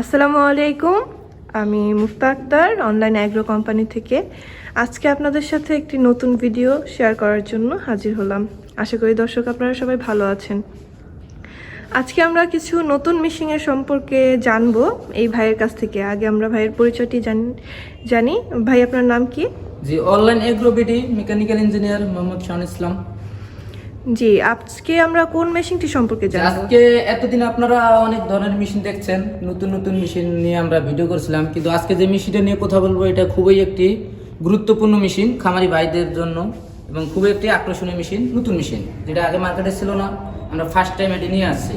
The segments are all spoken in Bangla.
আসসালামু আলাইকুম। আমি Mufta Akter online agro company থেকে। আজকে আপনাদের সাথে একটি নতুন ভিডিও শেয়ার করার জন্য হাজির হলাম। আশা করি দর্শক আপনারা সবাই ভালো আছেন। আজকে আমরা কিছু নতুন মেশিনের সম্পর্কে জানব এই ভাইয়ের কাছ থেকে। আগে আমরা ভাইয়ের পরিচয়টি জানি জানি। ভাই, আপনার নাম কি? জি online agro BD mechanical engineer Mohammad Shahan Islam. জি আজকে আমরা কোন মেশিনটি সম্পর্কে জানব? আজকে এতদিন আপনারা অনেক ধরনের মেশিন দেখছেন নতুন নতুন মেশিন নিয়ে আমরা ভিডিও করছিলাম কিন্তু আজকে যে মেশিনটা নিয়ে কথা বলব এটা খুবই একটি গুরুত্বপূর্ণ মেশিন খামারি ভাইদের জন্য এবং খুবই একটি আকর্ষণীয় মেশিন নতুন মেশিন যেটা আগে মার্কেটে ছিল না আমরা ফার্স্ট টাইম এটি নিয়ে আসছি।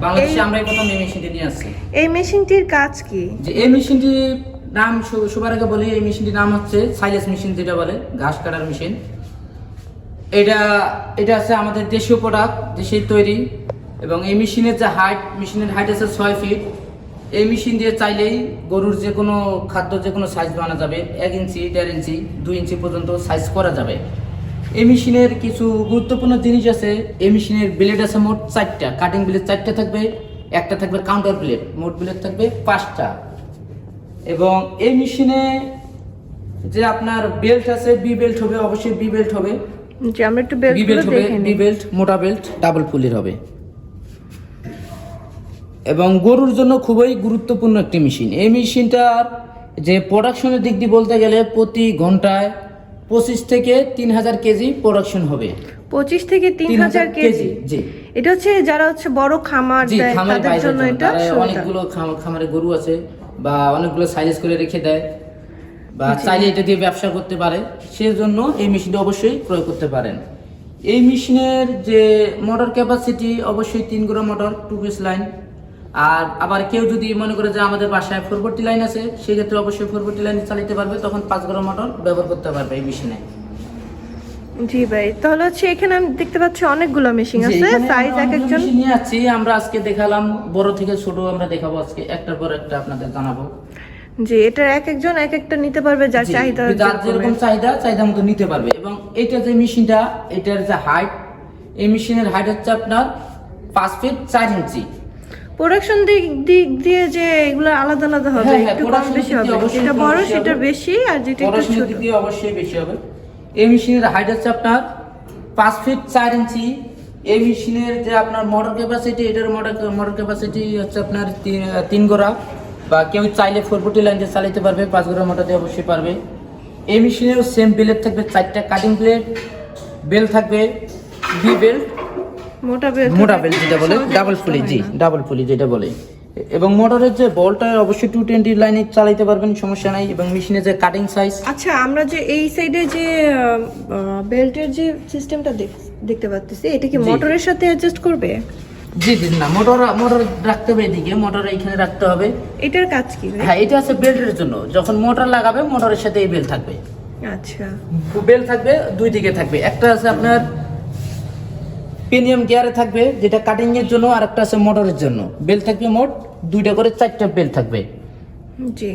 বাংলাদেশে আমরা এই প্রথম এই মেশিনটি নিয়ে আসছি। এই মেশিনটির কাজ কি? যে এই মেশিনটির নাম সব- সবার আগে বলি এই মেশিনটির নাম হচ্ছে সাইলেস মেশিন যেটা বলে ঘাস কাটার মেশিন। এটা এটা আছে আমাদের দেশীয় প্রোডাক্ট দেশের তৈরি, এবং এই মেশিনের যে হাইট মেশিনের হাইট আছে ছয় ফিট এই মেশিন দিয়ে চাইলেই গরুর যে কোনো খাদ্য, যে কোনো সাইজ বানা যাবে। এক ইঞ্চি, দেড় ইঞ্চি, দুই ইঞ্চি পর্যন্ত সাইজ করা যাবে। এই মেশিনের কিছু গুরুত্বপূর্ণ জিনিস আছে। এই মেশিনের ব্লেড আছে মোট চারটা। কাটিং ব্লেড চারটা থাকবে, একটা থাকবে কাউন্টার ব্লেড মোট ব্লেড থাকবে পাঁচটা। এবং এই মেশিনে যে আপনার বেল্ট আছে বি বেল্ট হবে, অবশ্যই বি বেল্ট হবে। যে আমরা একটু বেল্ট হবে বেল্ট মোটা বেল্ট ডাবল পুলির হবে। এবং গরুর জন্য খুবই গুরুত্বপূর্ণ একটি মেশিন এই মেশিনটার যে প্রোডাকশনের দিক দিয়ে বলতে গেলে প্রতি ঘন্টায় পঁচিশ থেকে তিন হাজার কেজি প্রোডাকশন হবে। পঁচিশ থেকে তিন হাজার কেজি জি। এটা হচ্ছে যারা হচ্ছে বড় খামার দেয় তাদের জন্য এটা অনেকগুলো খাম- খামারে গরু আছে বা অনেকগুলো সাইজ করে রেখে দেয়। বা চাইলে এটা দিয়ে ব্যবসা করতে পারে সেজন্য এই মেশিনটা অবশ্যই প্রয়োগ করতে পারেন। এই মেশিনের যে মোটর ক্যাপাসিটি অবশ্যই তিন গ্রো মোটর টু পিস লাইন। আর আবার কেউ যদি মনে করে যে আমাদের বাসায় ফোরবর্তী লাইন আছে সেক্ষেত্রে অবশ্যই ফোরবর্তী লাইন চালাতে পারবে তখন পাঁচ গ্রো মোটর ব্যবহার করতে পারবে এই মেশিনে। জি ভাই তাহলে হচ্ছে এখানে আমি দেখতে পাচ্ছি অনেকগুলো মেশিন আছে সাইজ এক একজন। নিয়ে আছি আমরা আজকে দেখালাম বড় থেকে ছোট আমরা দেখাবো আজকে একটার পর একটা আপনাদের জানাব। জি এটার এক একজন এক একটা নিতে পারবে যার চাহিদা যার যেরকম চাহিদা চাহিদা মতো নিতে পারবে। এবং এটা যে মেশিনটা এটার যে হাইট এই মেশিনের হাইট হচ্ছে আপনার পাঁচ ফিট চার ইঞ্চি। প্রোডাকশন দিক দিক দিয়ে যে এগুলো আলাদা আলাদা হবে হ্যাঁ, হ্যাঁ, একটু কম বেশি হবে। যেটা বড় সেটা বেশি আর যেটা একটু ছোট দিক দিয়ে অবশ্যই বেশি হবে। এই মেশিনের হাইট হচ্ছে আপনার পাঁচ ফিট চার ইঞ্চি। এই মেশিনের যে আপনার মোটর ক্যাপাসিটি এটার মোটর মোটর ক্যাপাসিটি হচ্ছে আপনার তিন গোড়া। বা কেউ চাইলে ফোর ফুটি লাইন দিয়ে চালাতে পারবে পাঁচ গোড়া মোটর দিয়ে অবশ্যই পারবে। এই মেশিনেও সেম বেলের থাকবে চারটা কাটিং প্লেট বেল থাকবে বি বেল্ট মোটা বেল মোটা বেল্ট যেটা বলে ডাবল পুলি জি ডাবল পুলি যেটা বলে। এবং মোটরের যে বলটা অবশ্যই টু টোয়েন্টি লাইনে চালাইতে পারবেন সমস্যা নাই। এবং মেশিনের যে কাটিং সাইজ আচ্ছা আমরা যে এই সাইডে যে বেল্টের যে সিস্টেমটা দেখতে পাচ্ছি এটা কি মোটরের সাথে অ্যাডজাস্ট করবে? জি জি না মোটর মোটর রাখতে হবে এদিকে মোটর এইখানে রাখতে হবে। এটার কাজ কি হ্যাঁ এটা আছে বেল্টের জন্য। যখন মোটর লাগাবে মোটরের সাথে এই বেল থাকবে। আচ্ছা। বেল থাকবে দুই দিকে থাকবে। একটা আছে আপনার প্রিমিয়াম গিয়ারে থাকবে যেটা কাটিং এর জন্য আর একটা আছে মোটরের জন্য। বেল থাকবে মোট দুইটা করে চারটা বেল থাকবে। জি।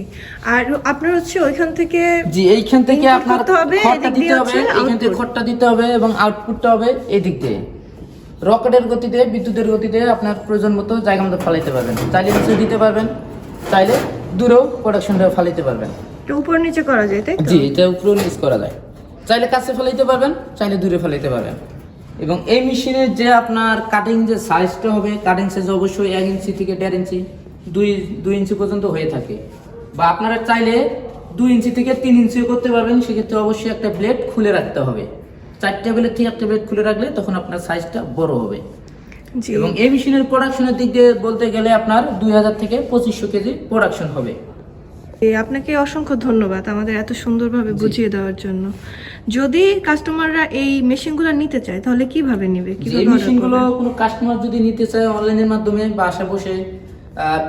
আর আপনার হচ্ছে ওইখান থেকে জি এইখান থেকে আপনার খড়টা দিতে হবে এইখান থেকে। খড়টা দিতে হবে এবং আউটপুটটা হবে এই দিক দিয়ে। রকেটের গতিতে বিদ্যুতের গতিতে আপনার প্রয়োজন মতো জায়গা মতো ফালাইতে পারবেন। চাইলে নিচে দিতে পারবেন চাইলে দূরেও প্রোডাকশনটা ফালাইতে পারবেন। উপর নিচে করা যায় তাই জি এটা উপরেও নিচ করা যায়। চাইলে কাছে ফেলাইতে পারবেন চাইলে দূরে ফেলাইতে পারবেন। এবং এই মেশিনের যে আপনার কাটিং যে সাইজটা হবে কাটিং সাইজ অবশ্যই এক ইঞ্চি থেকে দেড় ইঞ্চি দুই দুই ইঞ্চি পর্যন্ত হয়ে থাকে। বা আপনারা চাইলে দুই ইঞ্চি থেকে তিন ইঞ্চিও করতে পারবেন সেক্ষেত্রে অবশ্যই একটা ব্লেড খুলে রাখতে হবে। চারটে ব্লেড থেকে একটা ব্লেড খুলে রাখলে তখন আপনার সাইজটা বড় হবে। এবং এই মেশিনের প্রোডাকশনের দিক দিয়ে বলতে গেলে আপনার দুই হাজার থেকে পঁচিশশো কেজি প্রোডাকশন হবে। আপনাকে অসংখ্য ধন্যবাদ আমাদের এত সুন্দরভাবে বুঝিয়ে দেওয়ার জন্য। যদি কাস্টমাররা এই মেশিনগুলো নিতে চায় তাহলে কীভাবে নেবে? এই মেশিনগুলো কোনো কাস্টমার যদি নিতে চায় অনলাইনের মাধ্যমে বাসা বসে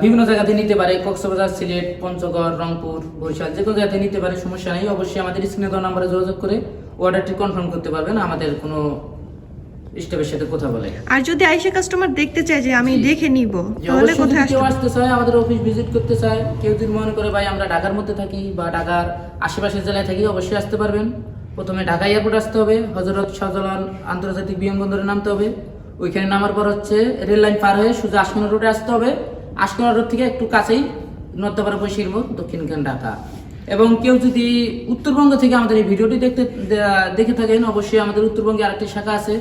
বিভিন্ন জায়গাতে নিতে পারে কক্সবাজার সিলেট পঞ্চগড় রংপুর বরিশাল যে কোনো জায়গাতে নিতে পারে সমস্যা নেই। অবশ্যই আমাদের স্ক্রিনে দেওয়া নাম্বারে যোগাযোগ করে অর্ডারটি কনফার্ম করতে পারবেন আমাদের কোনো স্টাফের সাথে কথা বলে। আর যদি আইসা কাস্টমার দেখতে চায় যে আমি দেখে নিব তাহলে কোথায় কেউ আসতে আসতে চায় আমাদের অফিস ভিজিট করতে চায় কেউ যদি মনে করে ভাই আমরা ঢাকার মধ্যে থাকি বা ঢাকার আশেপাশের জেলায় থাকি অবশ্যই আসতে পারবেন। প্রথমে ঢাকা এয়ারপোর্ট আসতে হবে হজরত শাহজালাল আন্তর্জাতিক বিমানবন্দরে নামতে হবে। ওইখানে নামার পর হচ্ছে রেল লাইন পার হয়ে সোজা আসমনা রোডে আসতে হবে। আশকরা রোড থেকে একটু কাছেই নর্দাপাড়া মোড় দক্ষিণখান ঢাকা। এবং কেউ যদি উত্তরবঙ্গ থেকে আমাদের এই ভিডিওটি দেখতে দেখে থাকেন অবশ্যই আমাদের উত্তরবঙ্গে আরেকটি শাখা আছে।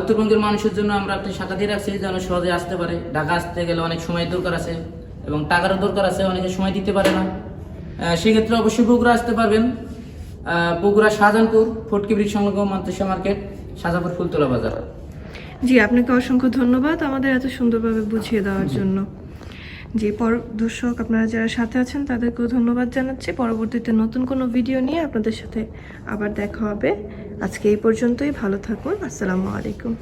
উত্তরবঙ্গের মানুষের জন্য আমরা একটা শাখা দিয়ে রাখছি যেন সহজে আসতে পারে। ঢাকা আসতে গেলে অনেক সময় দরকার আছে এবং টাকারও দরকার আছে অনেকে সময় দিতে পারে না। সেক্ষেত্রে অবশ্যই বগুড়া আসতে পারবেন। বগুড়া শাহজাহানপুর ফটকি ব্রিজ সংলগ্ন মন্তেশা মার্কেট শাহজাহানপুর ফুলতলা বাজার। জি আপনাকে অসংখ্য ধন্যবাদ আমাদের এত সুন্দরভাবে বুঝিয়ে দেওয়ার জন্য। জি পর দর্শক আপনারা যারা সাথে আছেন, তাদেরকেও ধন্যবাদ জানাচ্ছি। পরবর্তীতে নতুন কোনো ভিডিও নিয়ে আপনাদের সাথে আবার দেখা হবে। আজকে এই পর্যন্তই, ভালো থাকুন। আসসালামু আলাইকুম।